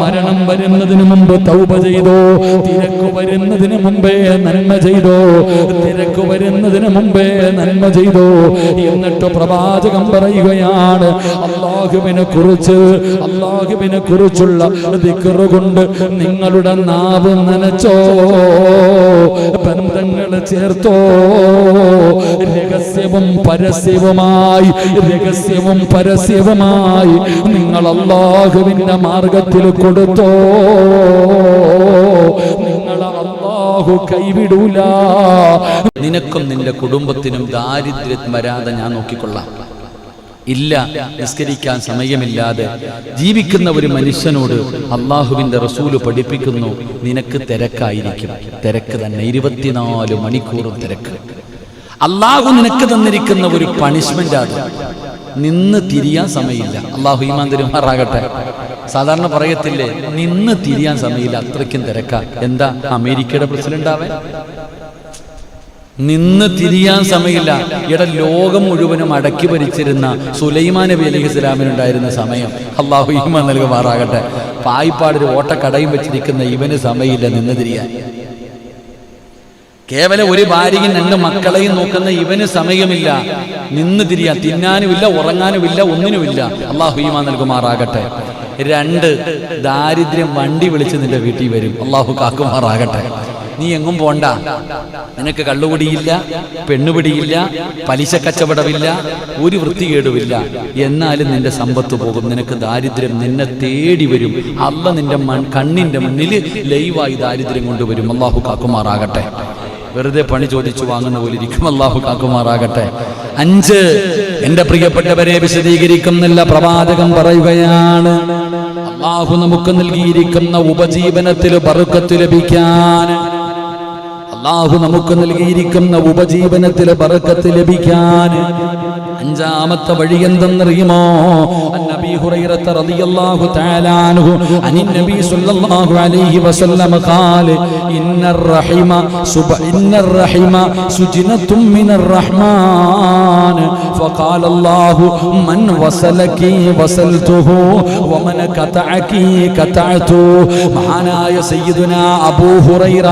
മരണം വരുന്നതിന് മുമ്പ് തൗപ ചെയ്തോ തിരക്ക് വരുന്നതിന് മുമ്പേ നന്മ ചെയ്തോ തിരക്ക് വരുന്നതിന് മുമ്പേ നന്മ ചെയ്തോ എന്നിട്ട് പ്രവാചകം പറയുകയാണ് അള്ളാഹുവിനെ കുറിച്ച് അള്ളാഹുവിനെ കുറിച്ചുള്ള കൊണ്ട് നിങ്ങളുടെ നാവ് നനച്ചോ ബന്ധങ്ങൾ ചേർത്തോ രഹസ്യവും പരസ്യവുമായി രഹസ്യവും പരസ്യവുമായി നിങ്ങൾ അള്ളാഹുവിന്റെ മാർഗത്തിൽ കൊടുത്തോ? നിങ്ങൾ അള്ളാഹു കൈവിടൂല. നിനക്കും നിന്റെ കുടുംബത്തിനും ദാരിദ്ര്യം വരാതെ ഞാൻ നോക്കിക്കൊള്ളാം. ഇല്ല നിസ്കരിക്കാൻ സമയമില്ലാതെ ജീവിക്കുന്ന ഒരു മനുഷ്യനോട് അള്ളാഹുവിന്റെ റസൂൽ പഠിപ്പിക്കുന്നു. നിനക്ക് തിരക്കായിരിക്കും. തിരക്ക് തന്നെ ഇരുപത്തിനാല് മണിക്കൂറും തിരക്ക്. അള്ളാഹു നിനക്ക് തന്നിരിക്കുന്ന ഒരു പണിഷ്മെന്റ് ആണ് നിന്ന് തിരിയാൻ സമയമില്ല. അള്ളാഹു ഈമാൻ തിരുമാറാകട്ടെ. സാധാരണ പറയത്തില്ലേ നിന്ന് തിരിയാൻ സമയമില്ല അത്രയ്ക്കും തിരക്ക. എന്താ അമേരിക്കയുടെ പ്രസിഡന്റ് ആവേ നിന്ന് തിരിയാൻ സമയമില്ല. ഇവിടെ ലോകം മുഴുവനും അടക്കി ഭരിച്ചിരുന്ന സുലൈമാൻ നബി അലൈഹി ഇസ്ലാമിനുണ്ടായിരുന്ന സമയം. അള്ളാഹു ഈമാൻ നൽകുമാറാകട്ടെ. പായിപ്പാടൊരു ഓട്ടക്കടയും വെച്ചിരിക്കുന്ന ഇവന് സമയമില്ല നിന്ന് തിരിയാൻ. കേവലം ഒരു ഭാര്യയും രണ്ട് മക്കളെയും നോക്കുന്ന ഇവന് സമയമില്ല. നിന്ന് തിരിയാ തിന്നാനുമില്ല ഉറങ്ങാനുമില്ല ഒന്നിനുമില്ല. അള്ളാഹു ഈമാൻ നൽകുമാറാകട്ടെ. രണ്ട് ദാരിദ്ര്യം വണ്ടി വിളിച്ച് നിന്റെ വീട്ടിൽ വരും. അള്ളാഹു കാക്കുമാറാകട്ടെ. നീ എങ്ങും പോണ്ട. നിനക്ക് കള്ളുപിടിയില്ല പെണ്ണുപിടിയില്ല പലിശ കച്ചവടമില്ല ഒരു വൃത്തികേടുമില്ല. എന്നാലും നിന്റെ സമ്പത്ത് പോകും. നിനക്ക് ദാരിദ്ര്യം നിന്നെ തേടി വരും. അല്ല നിന്റെ കണ്ണിന്റെ മുന്നിൽ ലൈവായി ദാരിദ്ര്യം കൊണ്ടുവരും. അള്ളാഹു കാക്കുമാറാകട്ടെ. വെറുതെ പണി ചോദിച്ചു വാങ്ങുന്ന പോലെ ഇരിക്കും. അള്ളാഹു കാക്കുമാറാകട്ടെ. അഞ്ച് എന്റെ പ്രിയപ്പെട്ടവരെ വിശദീകരിക്കുന്നില്ല. പ്രവാചകം പറയുകയാണ് അള്ളാഹു നമുക്ക് നൽകിയിരിക്കുന്ന ഉപജീവനത്തിൽ ബറുക്കത്ത് ലഭിക്കാൻ. അള്ളാഹു നമുക്ക് നൽകിയിരിക്കുന്ന ഉപജീവനത്തിൽ ബറക്കത്ത് ലഭിക്കാൻ. അഞ്ചാമത്തെ വഴി എന്തെന്നറിയുമോ? നബി ഹുറൈറത്ത റളിയല്ലാഹു തആല അൻഹു അനിൻ നബി സ്വല്ലല്ലാഹു അലൈഹി വസല്ലം ഖാല ഇന്നർ റഹിമ സുബ ഇന്നർ റഹിമ സുജ്നത്തും മിനർ റഹ്മാൻ فقال الله من وصلك وصلته ومن قطعك قطعته മഹാനായ സയ്യിദുന അബൂ ഹുറൈറ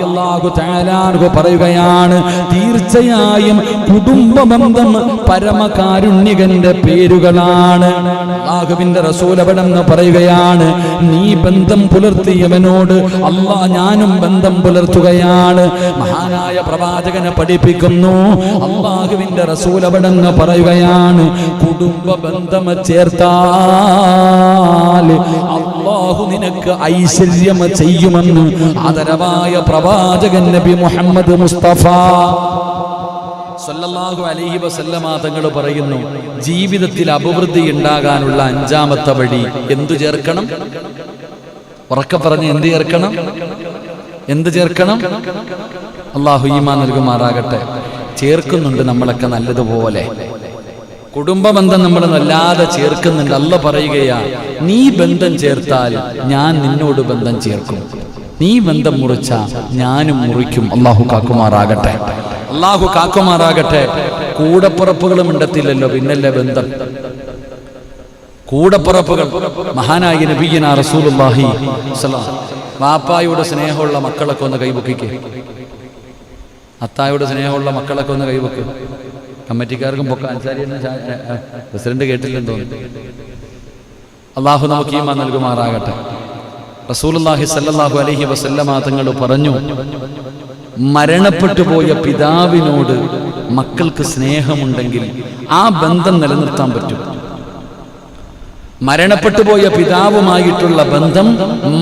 റളിയല്ലാഹു തആല അൻഹു പറയുകയാണ് തീർച്ചയായും കുടുംബ ബന്ധം പരമകാരുണ്യകന്റെ പേരുകളാണ്. അള്ളാഹുവിന്റെ റസൂലപടെന്ന് പറയുകയാണ് നീ ബന്ധം പുലർത്തിയവനോട് അള്ളാ ഞാനും ബന്ധം പുലർത്തുകയാണ്. മഹാനായ പ്രവാചകനെ പഠിപ്പിക്കുന്നു അള്ളാഹുവിന്റെ റസൂലപടെന്ന് പറയുകയാണ് കുടുംബ ബന്ധം ചേർത്താൽ അള്ളാഹു നിനക്ക് ഐശ്വര്യം ചെയ്യുമെന്ന് ആദരവായ പ്രവാചകൻ നബി മുഹമ്മദ് മുസ്തഫ. സല്ലല്ലാഹു അലൈഹി വസല്ലമ തങ്ങൾ പറയുന്നു ജീവിതത്തിൽ അഭിവൃദ്ധി ഉണ്ടാകാനുള്ള അഞ്ചാമത്തെ വഴി എന്തു ചേർക്കണം? ഉറക്കെ പറഞ്ഞ് എന്ത് ചേർക്കണം? എന്ത് ചേർക്കണം? അള്ളാഹു ഈമാ നൽകുമാറാകട്ടെ. ചേർക്കുന്നുണ്ട് നമ്മളൊക്കെ നല്ലതുപോലെ. കുടുംബ ബന്ധം നമ്മൾ വല്ലാതെ ചേർക്കുന്നുണ്ട്. അല്ല പറയുകയാ നീ ബന്ധം ചേർത്താൽ ഞാൻ നിന്നോട് ബന്ധം ചേർക്കും. നീ ബന്ധം മുറിച്ച ഞാനും മുറിക്കും. അള്ളാഹു കാക്കുമാറാകട്ടെ. അള്ളാഹു കാക്കുമാറാകട്ടെ. കൂടപ്പുറപ്പുകളും ഉണ്ടത്തില്ലല്ലോ പിന്നല്ലേ ബന്ധം? കൂടപ്പുറപ്പുകൾ മഹാനായ നബീന അലൈഹി വാപ്പായുടെ സ്നേഹമുള്ള മക്കളൊക്കെ ഒന്ന് കൈപൊക്കിക്ക്. അത്തായുടെ സ്നേഹമുള്ള മക്കളൊക്കെ ഒന്ന് കൈവെക്ക് കമ്മിറ്റിക്കാർക്കും പൊക്ക അൻസാരി പ്രസിഡന്റ് കേട്ടില്ലെന്ന് തോന്നുന്നു. അള്ളാഹു നമുക്ക് ഈമാൻ നൽകുമാറാകട്ടെ. റസൂലുള്ളാഹി സല്ലല്ലാഹു അലൈഹി വസല്ലമ തങ്ങൾ പറഞ്ഞു മരണപ്പെട്ടു പോയ പിതാവിനോട് മക്കൾക്ക് സ്നേഹമുണ്ടെങ്കിൽ ആ ബന്ധം നിലനിർത്താൻ പറ്റും. മരണപ്പെട്ടു പോയ പിതാവുമായിട്ടുള്ള ബന്ധം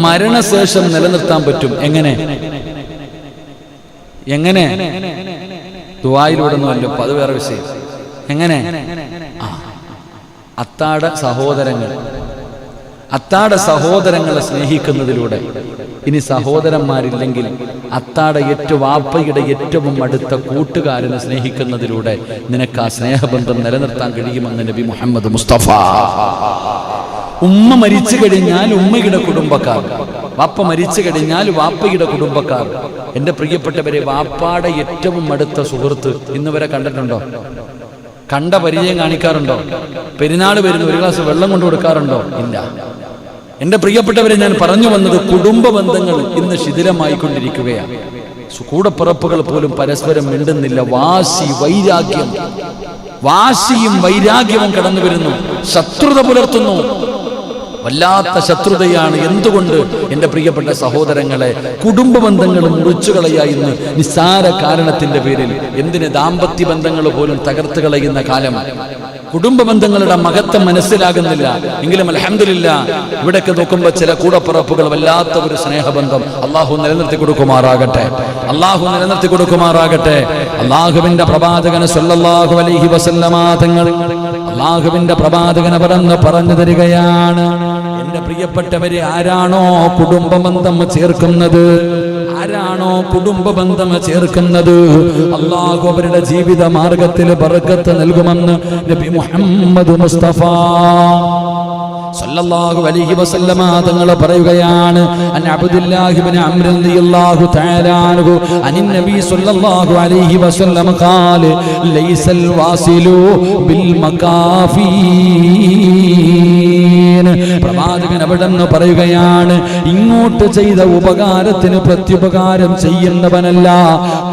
മരണശേഷം നിലനിർത്താൻ പറ്റും. എങ്ങനെ? എങ്ങനെ? ദുബായിലൂടെ ഒന്നുമല്ലോ അത് വേറെ വിഷയം. എങ്ങനെ? അത്താട സഹോദരങ്ങൾ. അത്താട സഹോദരങ്ങളെ സ്നേഹിക്കുന്നതിലൂടെ. ഇനി സഹോദരന്മാരില്ലെങ്കിൽ അത്താട ഏറ്റവും വാപ്പയുടെ ഏറ്റവും അടുത്ത കൂട്ടുകാരനെ സ്നേഹിക്കുന്നതിലൂടെ നിനക്ക് ആ സ്നേഹബന്ധം നിലനിർത്താൻ കഴിയുമെന്ന് നബി മുഹമ്മദ് മുസ്തഫ. ഉമ്മ മരിച്ചു കഴിഞ്ഞാൽ ഉമ്മയുടെ കുടുംബക്കാർ. വാപ്പ മരിച്ചു കഴിഞ്ഞാൽ വാപ്പയുടെ കുടുംബക്കാർ. എന്റെ പ്രിയപ്പെട്ടവരെ വാപ്പാടെ ഏറ്റവും അടുത്ത സുഹൃത്ത് ഇന്ന് വരെ കണ്ടിട്ടുണ്ടോ? കണ്ട പരിചയം കാണിക്കാറുണ്ടോ? പെരുന്നാൾ വരുന്ന ഒരു ഗ്ലാസ് വെള്ളം കൊണ്ട് കൊടുക്കാറുണ്ടോ? ഇല്ല. എന്റെ പ്രിയപ്പെട്ടവരെ ഞാൻ പറഞ്ഞു വന്നത് കുടുംബ ബന്ധങ്ങൾ ഇന്ന് ശിഥിലമായിക്കൊണ്ടിരിക്കുകയാണ് കൊണ്ടിരിക്കുകയാണ് കൂടപ്പിറപ്പുകൾ പോലും പരസ്പരം മിണ്ടുന്നില്ല. വാശി വൈരാഗ്യം. വാശിയും വൈരാഗ്യവും കടന്നു വരുന്നു ശത്രുത പുലർത്തുന്നു. വല്ലാത്ത ശത്രുതയാണ് എന്തുകൊണ്ട് എന്റെ പ്രിയപ്പെട്ട സഹോദരങ്ങളെ കുടുംബ ബന്ധങ്ങൾ മുറിച്ചുകളയാ ഇന്ന് നിസ്സാര കാരണത്തിന്റെ പേരിൽ എന്തിന് ദാമ്പത്യ ബന്ധങ്ങൾ പോലും തകർത്ത് കളയുന്ന കാലം? കുടുംബ ബന്ധങ്ങളുടെ മഹത്വം മനസ്സിലാകുന്നില്ല. എങ്കിലും അലഹമില്ല ഇവിടൊക്കെ നോക്കുമ്പോൾ ചില കൂടപ്പുറപ്പുകൾ വല്ലാത്ത ഒരു സ്നേഹബന്ധം അള്ളാഹു നിലനിർത്തി കൊടുക്കുമാറാകട്ടെ. അള്ളാഹു നിലനിർത്തി കൊടുക്കുമാറാകട്ടെ. അള്ളാഹുവിന്റെ പ്രവാചകന് സല്ലല്ലാഹു അലൈഹി വസല്ലമ തങ്ങൾ അള്ളാഹുവിന്റെ പ്രവാചകനെ പറന്ന് പറഞ്ഞു തരികയാണ്. എന്റെ പ്രിയപ്പെട്ടവരെ ആരാണോ കുടുംബ ബന്ധം ചേർക്കുന്നത്? ആരാണോ കുടുംബ ബന്ധം ചേർക്കുന്നത്? അള്ളാഹു അവരുടെ ജീവിത മാർഗത്തിൽ ബർക്കത്ത് നൽകുമെന്ന് നബി മുഹമ്മദ് മുസ്തഫ. സല്ലല്ലാഹു അലൈഹി വസല്ലമ തങ്ങൾ പറയുകയാണ് അൻ അബ്ദുല്ലാഹി ഇബ്നു അംർ റളിയല്ലാഹു തആല അൻഹു അൻ നബി സല്ലല്ലാഹു അലൈഹി വസല്ലമ ഖാല ലൈസൽ വാസിലു ബിൽ മകാഫീൻ പ്രവാചകൻ അവിടെ നിന്ന് പറയുകയാണ്. ഇങ്ങോട്ട് ചെയ്ത ഉപകാരത്തിന് പ്രത്യുപകാരം ചെയ്യുന്നവനല്ല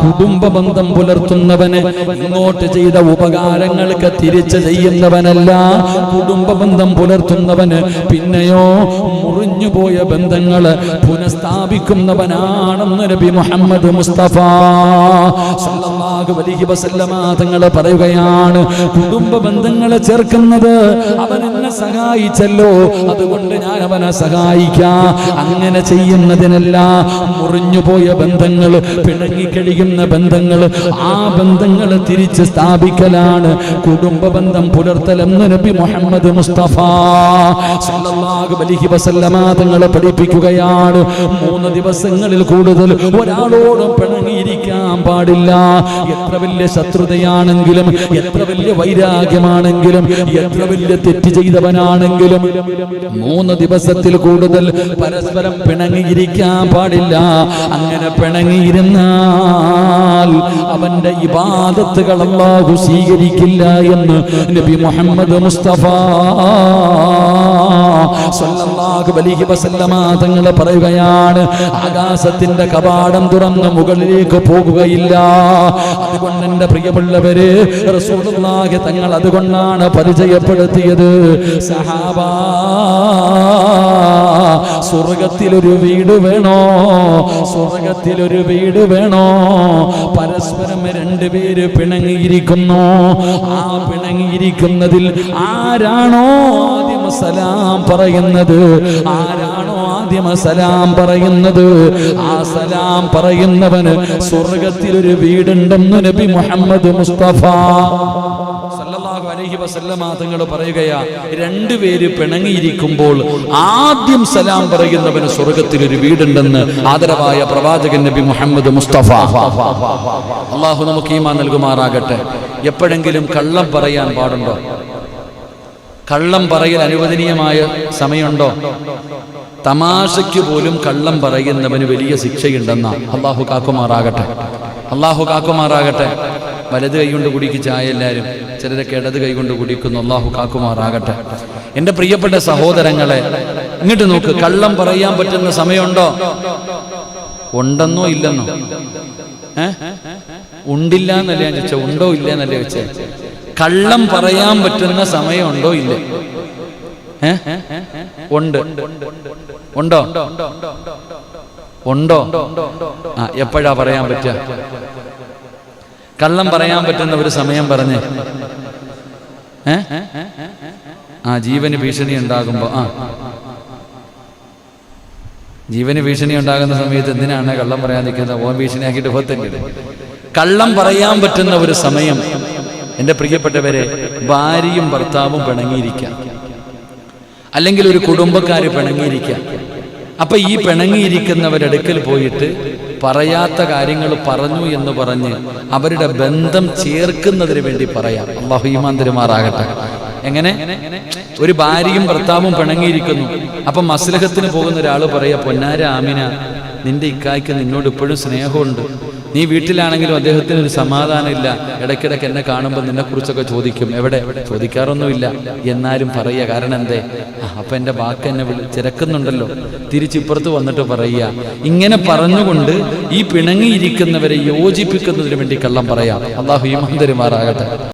കുടുംബ ബന്ധം പുലർത്തുന്നവന്. ഇങ്ങോട്ട് ചെയ്ത ഉപകാരങ്ങൾക്ക് തിരിച്ച് ചെയ്യുന്നവനല്ല കുടുംബ ബന്ധം പുലർത്തുന്നവന്. പിന്നെയോ മുറിഞ്ഞുപോയ ബന്ധങ്ങൾ പുനഃസ്ഥാപിക്കുന്നവനാണെന്ന് നബി മുഹമ്മദ് മുസ്തഫ തങ്ങൾ പറയുകയാണ്. കുടുംബ ബന്ധങ്ങളെ ചേർക്കുന്നത് അവൻ എന്നെ സഹായിച്ചല്ലോ. അതുകൊണ്ട് ഞാൻ അവനെ സഹായിക്കാം. അങ്ങനെ ചെയ്യുന്നതിനല്ല മുറിഞ്ഞുപോയ ബന്ധങ്ങൾ പിണങ്ങിക്കഴിയുന്ന ബന്ധങ്ങൾ. ആ ബന്ധങ്ങൾ തിരിച്ച് സ്ഥാപിക്കലാണ് കുടുംബ ബന്ധം പുലർത്തലെന്ന് നബി മുഹമ്മദ് മുസ്തഫ തങ്ങളെ പഠിപ്പിക്കുകയാണ്. മൂന്ന് ദിവസങ്ങളിൽ കൂടുതൽ ഒരാളോടും പിണങ്ങിയിരിക്കാൻ പാടില്ല. എത്ര വലിയ ശത്രുതയാണെങ്കിലും എത്ര വലിയ വൈരാഗ്യമാണെങ്കിലും എത്ര വലിയ തെറ്റ് ചെയ്തവനാണെങ്കിലും മൂന്ന് ദിവസത്തിൽ കൂടുതൽ പരസ്പരം പിണങ്ങിയിരിക്കാൻ പാടില്ല. അങ്ങനെ പിണങ്ങിയിരുന്നാൽ അവന്റെ ഇബാദത്തുകൾ അല്ലാഹു സ്വീകരിക്കില്ല എന്ന് നബി മുഹമ്മദ് മുസ്തഫ തങ്ങൾ പറയുകയാണ് ആകാശത്തിന്റെ കവാടം തുറന്ന് മുകളിലേക്ക് പോകുകയില്ല. അതുകൊണ്ട് എന്റെ പ്രിയമുള്ളവര് തങ്ങൾ അതുകൊണ്ടാണ് പരിചയപ്പെടുത്തിയത്. സഹാബ സ്വർഗത്തിലൊരു വീട് വേണോ? സ്വർഗത്തിലൊരു വീട് വേണോ? പരസ്പരം രണ്ടുപേര് പിണങ്ങിയിരിക്കുന്നു. ആ പിണങ്ങിയിരിക്കുന്നതിൽ ആരാണോ ആദ്യം സലാം പറയുന്നത്? ആരാണോ ആദ്യം സലാം പറയുന്നത്? ആ സലാം പറയുന്നവന് സ്വർഗത്തിലൊരു വീടുണ്ടെന്ന് നബി മുഹമ്മദ് മുസ്തഫ. അലൈഹി വസല്ലമാതങ്ങൾ പറയുകയാ രണ്ടുപേര് പിണങ്ങിയിരിക്കുമ്പോൾ ആദ്യം സലാം പറയുന്നവന് സ്വർഗത്തിൽ ഒരു വീടുണ്ടെന്ന് ആദരവായ പ്രവാചകൻ നബി മുഹമ്മദ് മുസ്തഫ. അള്ളാഹു നമുക്ക് ഈമാ നൽകുമാറാകട്ടെ. എപ്പോഴെങ്കിലും കള്ളം പറയാൻ പാടുണ്ടോ? കള്ളം പറയൽ അനുവദനീയമായ സമയമുണ്ടോ? തമാശയ്ക്ക് പോലും കള്ളം പറയുന്നവന് വലിയ ശിക്ഷയുണ്ടെന്ന അള്ളാഹു കാക്കുമാറാകട്ടെ. അള്ളാഹു കാക്കുമാറാകട്ടെ. വലത് കൈകൊണ്ട് കുടിക്ക് ചായ എല്ലാവരും ചിലരൊക്കെ ഇടത് കൈകൊണ്ട് കുടിക്കുന്നു. അള്ളാഹു കാക്കുമാറാകട്ടെ. എന്റെ പ്രിയപ്പെട്ട സഹോദരങ്ങളെ ഇങ്ങോട്ട് നോക്ക്. കള്ളം പറയാൻ പറ്റുന്ന സമയമുണ്ടോ? ഉണ്ടെന്നോ ഇല്ലെന്നോ? ഉണ്ടില്ല എന്നല്ല ഞാൻ ചോദിച്ചത് ഉണ്ടോ ഇല്ല എന്നല്ലേ വെച്ചേ കള്ളം പറയാൻ പറ്റുന്ന സമയമുണ്ടോ ഇല്ല? ഉണ്ട്. ഉണ്ടോ? ഉണ്ടോ? ആ എപ്പോഴാ പറയാൻ പറ്റുക? കള്ളം പറയാൻ പറ്റുന്ന ഒരു സമയം പറഞ്ഞേ. ഏ? ആ ജീവന് ഭീഷണി ഉണ്ടാകുമ്പോ ആ. ജീവന് ഭീഷണി ഉണ്ടാകുന്ന സമയത്ത് എന്തിനാണ് കള്ളം പറയാൻ നിൽക്കുന്നത്? ഓൻ ഭീഷണിയാക്കിയിട്ട് പോത്തെങ്കിലും കള്ളം പറയാൻ പറ്റുന്ന ഒരു സമയം. എന്റെ പ്രിയപ്പെട്ടവരെ ഭാര്യയും ഭർത്താവും പിണങ്ങിയിരിക്കാം. അല്ലെങ്കിൽ ഒരു കുടുംബക്കാര് പിണങ്ങിയിരിക്കാം. അപ്പൊ ഈ പിണങ്ങിയിരിക്കുന്നവരടുക്കൽ പോയിട്ട് പറയാത്ത കാര്യങ്ങൾ പറഞ്ഞു എന്ന് പറഞ്ഞ് അവരുടെ ബന്ധം ചേർക്കുന്നതിന് വേണ്ടി പറയാം. അള്ളാഹു ഈമാൻ എങ്ങനെ? ഒരു ഭാര്യയും ഭർത്താവും പിണങ്ങിയിരിക്കുന്നു. അപ്പൊ മസ്ലഹത്തിന് പോകുന്ന ഒരാൾ പറയാ പൊന്നാര ആമിന നിന്റെ ഇക്കായ്ക്ക് നിന്നോട് ഇപ്പോഴും സ്നേഹമുണ്ട്. നീ വീട്ടിലാണെങ്കിലും അദ്ദേഹത്തിന് ഒരു സമാധാനമില്ല. ഇടയ്ക്കിടയ്ക്ക് എന്നെ കാണുമ്പോൾ നിന്നെ കുറിച്ചൊക്കെ ചോദിക്കും. എവിടെ? ചോദിക്കാറൊന്നുമില്ല. എന്നാലും പറയുക കാരണം എന്തേ? അപ്പൊ എന്റെ വാക്ക് എന്നെ തിരക്കുന്നുണ്ടല്ലോ. തിരിച്ചിപ്പുറത്ത് വന്നിട്ട് പറയുക. ഇങ്ങനെ പറഞ്ഞുകൊണ്ട് ഈ പിണങ്ങിയിരിക്കുന്നവരെ യോജിപ്പിക്കുന്നതിന് വേണ്ടി കള്ളം പറയാം. അള്ളാഹു ഈ തരുമാറാകട്ടെ